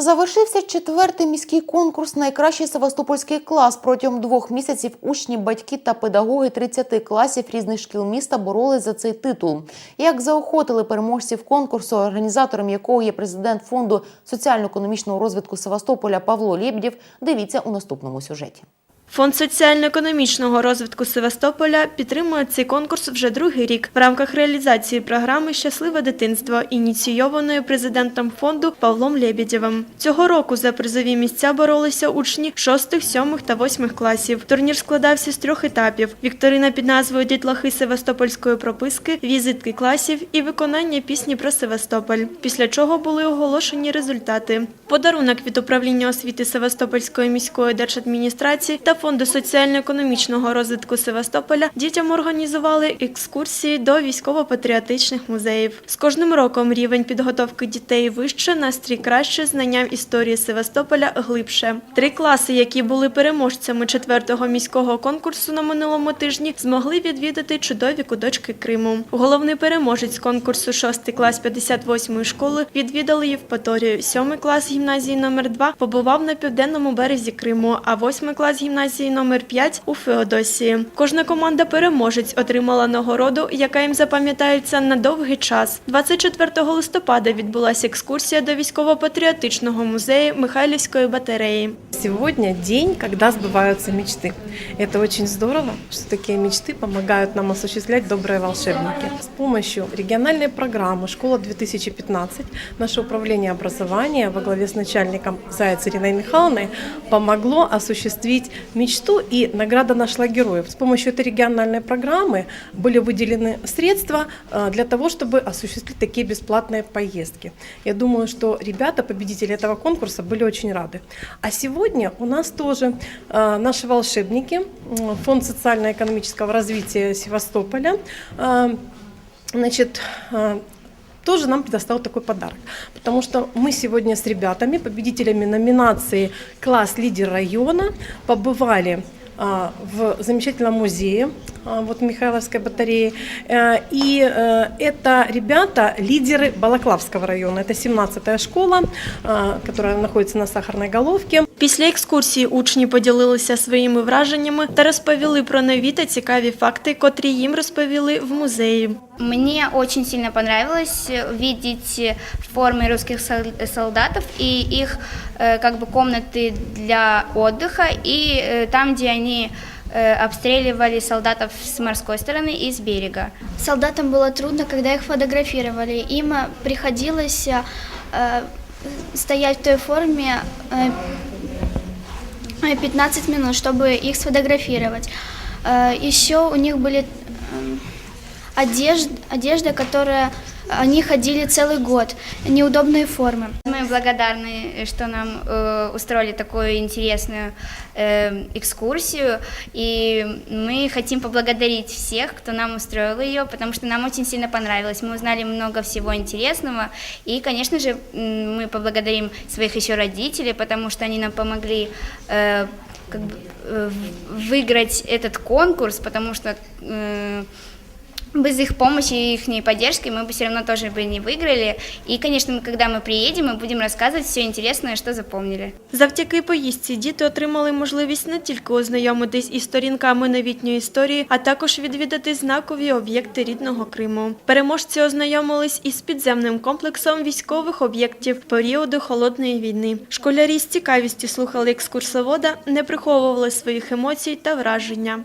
Завершився четвертий міський конкурс Найкращий Севастопольський клас. Протягом двох місяців учні, батьки та педагоги 30 класів різних шкіл міста боролись за цей титул. Як заохотили переможців конкурсу, організатором якого є президент фонду соціально-економічного розвитку Севастополя Павло Лєбдєв, дивіться у наступному сюжеті. Фонд соціально-економічного розвитку Севастополя підтримує цей конкурс вже другий рік в рамках реалізації програми Щасливе дитинство, ініційованої президентом фонду Павлом Лєбєдєвим. Цього року за призові місця боролися учні 6, 7 та 8 класів. Турнір складався з трьох етапів: вікторина під назвою Дітлахи Севастопольської прописки, візитки класів і виконання пісні про Севастополь. Після чого були оголошені результати. Подарунок від управління освіти Севастопольської міської держадміністрації та фонду соціально-економічного розвитку Севастополя дітям організували екскурсії до військово-патріотичних музеїв. З кожним роком рівень підготовки дітей вище, настрій краще, знання історії Севастополя глибше. Три класи, які були переможцями четвертого міського конкурсу на минулому тижні, змогли відвідати чудові куточки Криму. Головний переможець конкурсу шостий клас 58-ї школи відвідали Євпаторію. Сьомий клас гімназії номер 2 побував на південному березі Криму, а восьмий клас гімназії номер 5 у Феодосії. Кожна команда переможець отримала нагороду, яка їм запам'ятається на довгий час. 24 листопада відбулася екскурсія до військово-патріотичного музею Михайлівської батареї. Сегодня день, когда сбываются мечты. Это очень здорово, что такие мечты помогают нам осуществлять добрые волшебники. С помощью региональной программы «Школа-2015» наше управление образования во главе с начальником Заяц Ириной Михайловной помогло осуществить мечту и награда нашла героев. С помощью этой региональной программы были выделены средства э, для того, чтобы осуществить такие бесплатные поездки. Я думаю, что ребята, победители этого конкурса, были очень рады. А сегодня у нас тоже э, наши волшебники, Фонд социально-экономического развития Севастополя, э, значит, э, тоже нам предоставил такой подарок. Потому что мы сегодня с ребятами, победителями номинации «Класс лидер района», побывали а, в замечательном музее а, вот Михайловской батареи. Э, И э, это ребята, лидеры Балаклавского района. Это 17-я школа, а, которая находится на Сахарной головке. Після екскурсії учні поділилися своїми враженнями та розповіли про нові та цікаві факти, котрі їм розповіли в музеї. Мне очень сильно понравилось видеть формы русских сол- солдатов и их э, как бы комнаты для отдыха и э, там, где они э, обстреливали солдатов с морской стороны и с берега. Солдатам было трудно, когда их фотографировали. Им э, приходилось э, э, стоять в той форме э, э, 15 минут, чтобы их сфотографировать. Э, Еще у них были одежда, одежда, которая они ходили целый год, неудобные формы. Мы благодарны, что нам э, устроили такую интересную э, экскурсию, и мы хотим поблагодарить всех, кто нам устроил ее, потому что нам очень сильно понравилось. Мы узнали много всего интересного, и, конечно же, м, мы поблагодарим своих еще родителей, потому что они нам помогли э, как бы, э, в- выиграть этот конкурс, потому что э, без их помощи и их поддержки мы бы все равно тоже бы не выиграли. И, конечно, мы, когда мы приедем, мы будем рассказывать все интересное, что запомнили. Завдяки поїздці діти отримали можливість не тільки ознайомитись із сторінками новітньої історії, а також відвідати знакові об'єкти рідного Криму. Переможці ознайомились із підземним комплексом військових об'єктів періоду холодної війни. Школярі з цікавістю слухали екскурсовода, не приховували своїх емоцій та враження.